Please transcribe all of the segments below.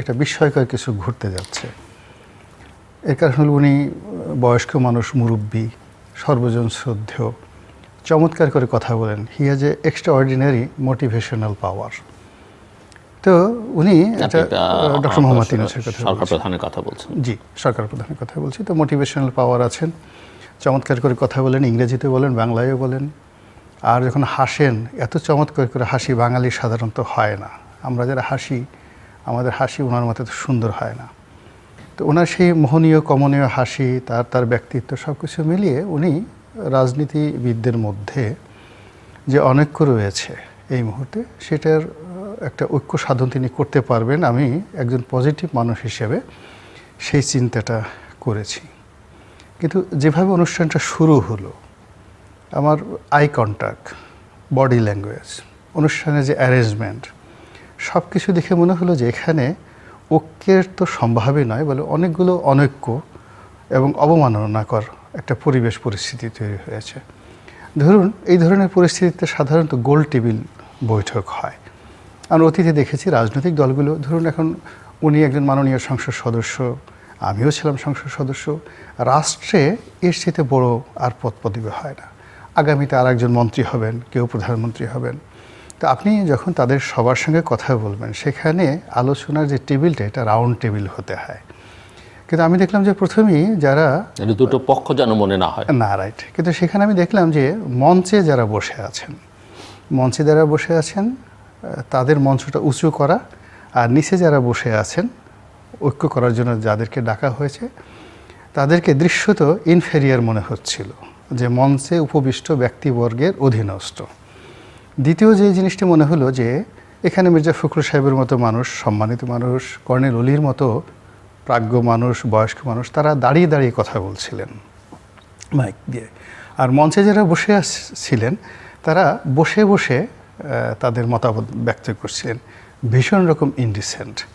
একটা বিস্ময়কর কিছু ঘুরতে যাচ্ছে। এর কারণ হলো উনি বয়স্ক মানুষ মুরব্বী সর্বজন শ্রদ্ধেয়। চমৎকার করে কথা বলেন। He has a extraordinary motivational power তো উনি ডক্টর মোহাম্মদ ইউনুসের কথা সরকার। প্রধানের কথা বলছেন। জি সরকার প্রধানের কথা বলছি। তো মোটিভেশনাল পাওয়ার আছেন। চমৎকার করে কথা বলেন ইংরেজিতে বলেন বাংলায়ও বলেন। আর যখন হাসেন এত চমৎকার করে হাসি বাঙালি সাধারণত হয় না। আমরা যারা হাসি আমাদের হাসি ওনার মতো তো সুন্দর হয় না। তো ওনার সেই মোহনীয়, কমনীয় হাসি, তার তার ব্যক্তিত্ব সব কিছু মিলিয়ে উনি রাজনীতিবিদদের মধ্যে যে অনৈক্য রয়েছে এই মুহূর্তে, সেটার একটা ঐক্য সাধন তিনি করতে পারবেন আমি একজন পজিটিভ মানুষ হিসেবে সেই চিন্তাটা করেছি। কিন্তু যেভাবে অনুষ্ঠানটা শুরু হলো, আমার আই কন্ট্যাক্ট বডি ল্যাঙ্গুয়েজ, অনুষ্ঠানের যে অ্যারেঞ্জমেন্ট সব কিছু দেখে মনে হলো যে এখানে ঐক্যের তো সম্ভাবই নয়, বলে অনেকগুলো অনৈক্য এবং অবমাননাকর একটা পরিবেশ পরিস্থিতি তৈরি হয়েছে। ধরুন, এই ধরনের পরিস্থিতিতে সাধারণত গোল টেবিল বৈঠক হয়। আমরা অতীতে দেখেছি রাজনৈতিক দলগুলো, ধরুন এখন উনি একজন মাননীয় সংসদ সদস্য, আমিও ছিলাম সংসদ সদস্য, রাষ্ট্রে এর সাথে বড় আর পদ পদবি হয় না। আগামীতে আর একজন মন্ত্রী হবেন, কেউ প্রধানমন্ত্রী হবেন। তো আপনি যখন তাদের সবার সঙ্গে কথা বলবেন সেখানে আলোচনার যে টেবিলটা এটা রাউন্ড টেবিল হতে হয়। কিন্তু আমি দেখলাম যে প্রথমেই যারা দুটো পক্ষ যেন মনে না হয়। না রাইট কিন্তু সেখানে আমি দেখলাম যে মঞ্চে যারা বসে আছেন মঞ্চে যারা বসে আছেন তাদের মঞ্চটা উঁচু করা আর নিচে যারা বসে আছেন ঐক্য করার জন্য যাদেরকে ডাকা হয়েছে তাদেরকে দৃশ্যত ইনফেরিয়ার মনে হচ্ছিল যে মঞ্চে উপবিষ্ট ব্যক্তিবর্গের অধীনস্থ। দ্বিতীয় যে জিনিসটি মনে হলো যে এখানে মির্জা ফখরুল সাহেবের মতো মানুষ, সম্মানিত মানুষ, কর্নেল অলির মতো প্রাজ্ঞ মানুষ, বয়স্ক মানুষ, তারা দাঁড়িয়ে দাঁড়িয়ে কথা বলছিলেন। মাইক দিয়ে। আর মঞ্চে যারা বসে আস- ছিলেন তারা বসে বসে তাদের মতামত ব্যক্ত করছিলেন। ভীষণ রকম ইনডিসেন্ট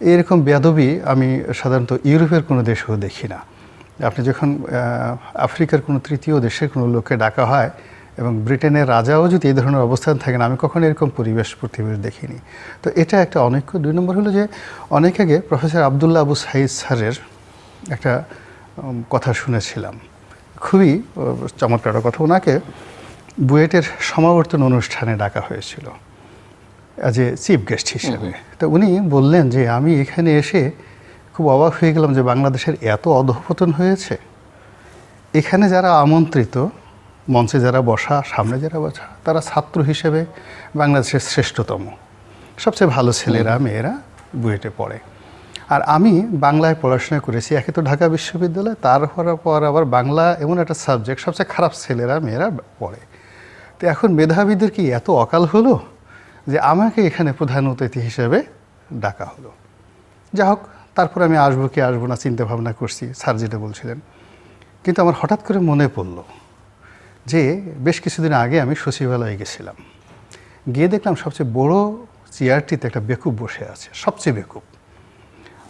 এরকম বেয়াদবি আমি সাধারণত ইউরোপের কোনো দেশেও দেখি না। আপনি যখন আফ্রিকার কোনো তৃতীয় দেশের কোনো লোককে ডাকা হয় এবং ব্রিটেনের রাজাও যদি এই ধরনের অবস্থান থাকেন আমি কখনো এরকম পরিবেশ পৃথিবীর দেখিনি। তো এটা একটা অনৈক্য। দুই নম্বর হলো যে অনেক আগে প্রফেসর আবদুল্লাহ আবু সাইদ স্যারের একটা কথা শুনেছিলাম। খুবই চমৎকার কথা। ওনাকে বুয়েটের সমাবর্তন অনুষ্ঠানে ডাকা হয়েছিল অ্যাজ এ চিফ গেস্ট হিসেবে। তো উনি বললেন যে আমি এখানে এসে খুব অবাক হয়ে গেলাম যে বাংলাদেশের এত অধঃপতন হয়েছে। এখানে যারা আমন্ত্রিত মঞ্চে যারা বসা সামনে যারা বসা তারা ছাত্র হিসেবে বাংলাদেশের শ্রেষ্ঠতম। সবচেয়ে ভালো ছেলেরা মেয়েরা বুয়েটে পড়ে। আর আমি বাংলায় পড়াশোনা করেছি একে তো ঢাকা বিশ্ববিদ্যালয় তার হওয়ার পর আবার বাংলা এমন একটা সাবজেক্ট সবচেয়ে খারাপ ছেলেরা মেয়েরা পড়ে। তো এখন মেধাবীদের কি এত অকাল হলো যে আমাকে এখানে প্রধান অতিথি হিসেবে ডাকা হলো? যা হোক তারপর আমি আসব কি আসব না চিন্তা ভাবনা করছি স্যার যেটা বলছিলেন। কিন্তু আমার হঠাৎ করে মনে পড়ল যে বেশ কিছুদিন আগে আমি সচিবালয়ে গেছিলাম। গিয়ে দেখলাম সবচেয়ে বড় চেয়ারটিতে একটা বেকুব বসে আছে, সবচেয়ে বেকুব।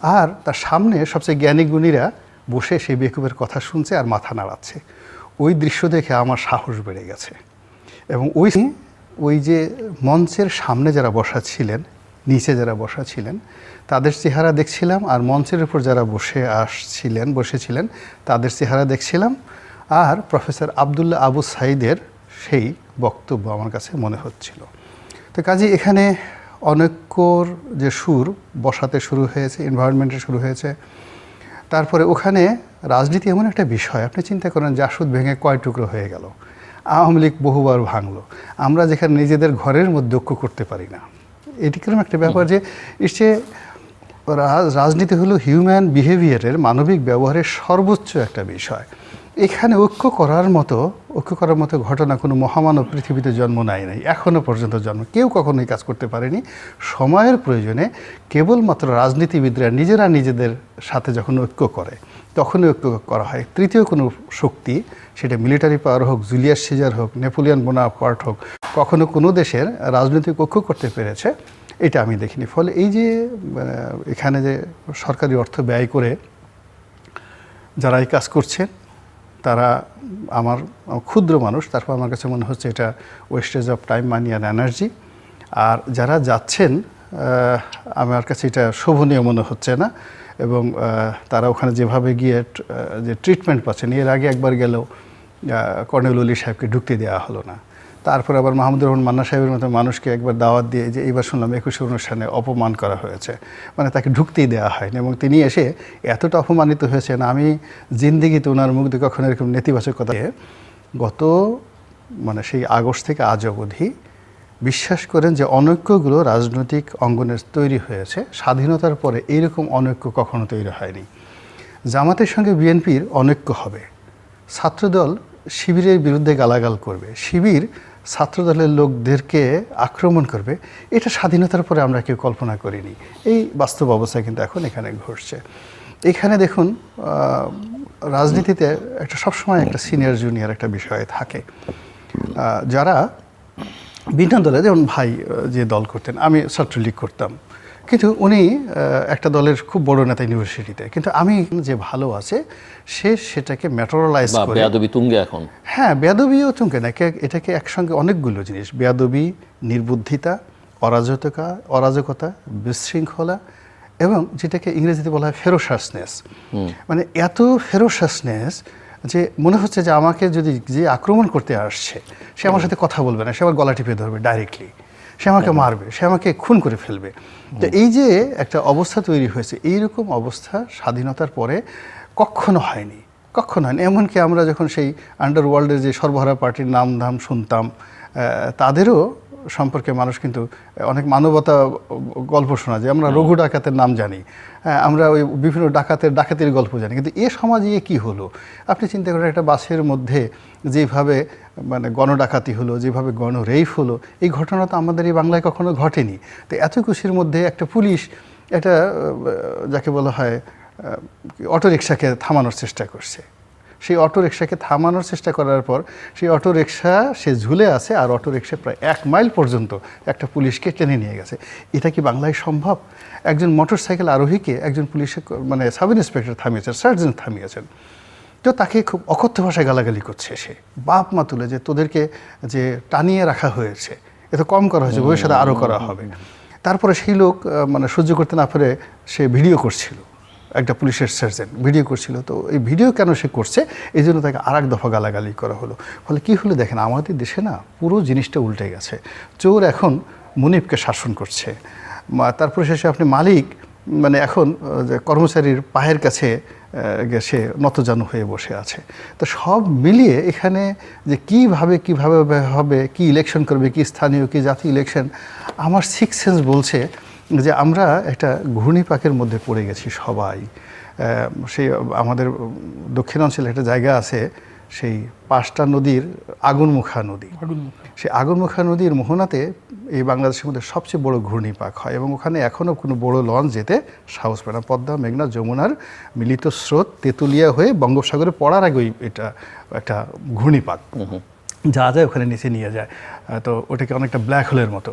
আর তার সামনে সবচেয়ে জ্ঞানী গুণীরা বসে সেই বেকুবের কথা শুনছে আর মাথা নাড়াচ্ছে। ওই দৃশ্য দেখে আমার সাহস বেড়ে গেছে। এবং ওই ওই যে মঞ্চের সামনে যারা বসা ছিলেন, নিচে যারা বসা ছিলেন, তাদের চেহারা দেখছিলাম আর মঞ্চের উপর যারা বসে আসছিলেন, বসেছিলেন, তাদের চেহারা দেখছিলাম আর প্রফেসর আবদুল্লাহ আবু সাইদের সেই বক্তব্য আমার কাছে মনে হচ্ছিল। তো কাজে এখানে অনৈক্যর যে সুর বসাতে শুরু হয়েছে এনভায়রনমেন্টে শুরু হয়েছে, তারপরে ওখানে রাজনীতি এমন একটা বিষয়, আপনি চিন্তা করেন জাসুদ ভেঙে কয় টুকরো হয়ে গেল, আওয়ামী লীগ বহুবার ভাঙলো, আমরা যেখানে নিজেদের ঘরের মধ্যে ঐক্য করতে পারি না। এটি কীরকম একটা ব্যাপার যে সে রাজনীতি হলো হিউম্যান বিহেভিয়ারের মানবিক ব্যবহারের সর্বোচ্চ একটা বিষয়। এখানে ঐক্য করার মতো, ঐক্য করার মতো ঘটনা কোনো মহামানব পৃথিবীতে জন্ম নেয় নাই এখনও পর্যন্ত জন্ম কেউ কখনো এই কাজ করতে পারেনি। সময়ের প্রয়োজনে কেবলমাত্র রাজনীতিবিদরা নিজেরা নিজেদের সাথে যখন ঐক্য করে, তখনই ঐক্য করা হয়। তৃতীয় কোনো শক্তি, সেটা মিলিটারি পাওয়ার হোক, জুলিয়াস সিজার হোক, নেপোলিয়ন বোনাপার্ট হোক, কখনো কোনো দেশের রাজনৈতিক ঐক্য করতে পেরেছে, এটা আমি দেখিনি। ফলে এই যে এখানে যে সরকারি অর্থ ব্যয় করে যারা এই কাজ করছেন তারা আমার ক্ষুদ্র মানুষ, তারপর আমার কাছে মনে হচ্ছে এটা wastage of time money and energy আর যারা যাচ্ছেন আমার কাছে এটা শোভনীয় মনে হচ্ছে না। এবং তারা ওখানে যেভাবে গিয়ে যে ট্রিটমেন্ট পাচ্ছেন, এর আগে একবার গেলেও কর্নেল সাহেবকে ঢুকতে দেওয়া হলো না। তারপর আবার মাহমুদুর রহমান মান্না সাহেবের মতো মানুষকে একবার দাওয়াত দিয়ে যে এইবার শুনলাম একুশে অনুষ্ঠানে অপমান করা হয়েছে। মানে তাকে ঢুকতেই দেওয়া হয়নি এবং তিনি এসে এতটা অপমানিত হয়েছেন, আমি জিন্দিগিতে ওনার মুখ দিয়ে কখনো এরকম নেতিবাচক কথা গত মানে সেই আগস্ট থেকে আজ অবধি বিশ্বাস করেন যে অনৈক্যগুলো রাজনৈতিক অঙ্গনের তৈরি হয়েছে, স্বাধীনতার পরে এইরকম অনৈক্য কখনো তৈরি হয়নি। জামাতের সঙ্গে বিএনপির অনৈক্য হবে। ছাত্রদল শিবিরের বিরুদ্ধে গালাগাল করবে। শিবির ছাত্রদলের লোকদেরকে আক্রমণ করবে, এটা স্বাধীনতার পরে আমরা কেউ কল্পনা করিনি। এই বাস্তব অবস্থা কিন্তু এখন এখানে ঘটছে। এখানে দেখুন রাজনীতিতে একটা সবসময় একটা সিনিয়র জুনিয়র একটা বিষয় থাকে। যারা বিভিন্ন দলে, যেমন ভাই যে দল করতেন, আমি ছাত্রলীগ করতাম। কিন্তু উনি একটা দলের খুব বড় নেতা ইউনিভার্সিটিতে। কিন্তু আমি যে ভালো আছে সে সেটাকে ম্যাটোরালাইজ করে বেয়াদবি তুঙ্গে এখন। হ্যাঁ বেয়াদবিও তুঙ্গে না। এটাকে একসঙ্গে অনেকগুলো জিনিস বেয়াদবি নির্বুদ্ধিতা অরাজকতা অরাজকতা বিশৃঙ্খলা এবং যেটাকে ইংরেজিতে বলা হয় ফেরোসাসনেস মানে এত ফেরোসাসনেস যে মনে হচ্ছে যে আমাকে যদি যে আক্রমণ করতে আসছে সে আমার সাথে কথা বলবে না সে আমার গলা টিপে ধরবে ডাইরেক্টলি সে আমাকে মারবে সে আমাকে খুন করে ফেলবে। তো এই যে একটা অবস্থা তৈরি হয়েছে এইরকম অবস্থা স্বাধীনতার পরে কখনো হয়নি কখনো হয়নি। এমনকি আমরা যখন সেই আন্ডারওয়ার্ল্ডের যে সর্বহারা পার্টির নাম ধাম শুনতাম তাদেরও সম্পর্কে মানুষ কিন্তু অনেক মানবতা গল্প শোনা যায়। আমরা রঘু ডাকাতের নাম জানি হ্যাঁ, আমরা ওই বিভিন্ন ডাকাতের ডাকাতির গল্প জানি। কিন্তু এ সমাজে কী হলো? আপনি চিন্তা করেন একটা বাসের মধ্যে যেভাবে মানে গণডাকাতি হলো যেভাবে গণ গণরেইফ হলো এই ঘটনা তো আমাদের এই বাংলায় কখনো ঘটেনি। তো এত খুশির মধ্যে একটা পুলিশ আহ, যাকে বলা হয় অটো রিক্সাকে থামানোর চেষ্টা করছে। সেই অটো রিক্সাকে থামানোর চেষ্টা করার পর সেই অটো রিক্সা সে ঝুলে আছে আর অটো রিক্সা প্রায় এক মাইল পর্যন্ত একটা পুলিশকে টেনে নিয়ে গেছে। এটা কি বাংলায় সম্ভব? একজন মোটরসাইকেল আরোহীকে একজন পুলিশে মানে সাব ইন্সপেক্টর থামিয়েছেন সার্জেন্ট থামিয়েছেন। তো তাকে খুব অকথ্য ভাষায় গালাগালি করছে সে। বাপ মা তুলে যে তোদেরকে যে টানিয়ে রাখা হয়েছে এ তো কম করা হয়েছে ভবিষ্যতে আরও করা হবে। তারপরে সেই লোক মানে সহ্য করতে না পারে সে ভিডিও করছিল। একটা পুলিশের সার্জেন্ট ভিডিও করছিল। তো এই ভিডিও কেন সে করছে? এই জন্য তাকে আর এক দফা গালাগালি করা হলো। ফলে কী হলো দেখেন আমাদের দেশে না পুরো জিনিসটা উল্টে গেছে। চোর এখন মুনিফকে শাসন করছে। তারপরে শেষে আপনি মালিক মানে এখন যে কর্মচারীর পায়ের কাছে সে নতজানু হয়ে বসে আছে। তো সব মিলিয়ে এখানে যে কীভাবে কীভাবে হবে, কি ইলেকশন করবে, কি স্থানীয়, কি জাতীয় ইলেকশন আমার সিক্স সেন্স বলছে যে আমরা একটা ঘূর্ণিপাকের মধ্যে পড়ে গেছি সবাই। সেই আমাদের দক্ষিণাঞ্চলে একটা জায়গা আছে সেই পাঁচটা নদীর আগুনমুখা নদী। সেই আগুনমুখা নদীর মোহনাতে এই বাংলাদেশের মধ্যে সবচেয়ে বড় ঘূর্ণিপাক হয় এবং ওখানে এখনও কোনো বড় লঞ্চ যেতে সাহস পায় না। পদ্মা মেঘনা যমুনার মিলিত স্রোত তেঁতুলিয়া হয়ে বঙ্গোপসাগরে পড়ার আগেই এটা একটা ঘূর্ণিপাক যা যায় ওখানে নিচে নিয়ে যায়। তো ওটাকে অনেকটা ব্ল্যাক হোলের মতো।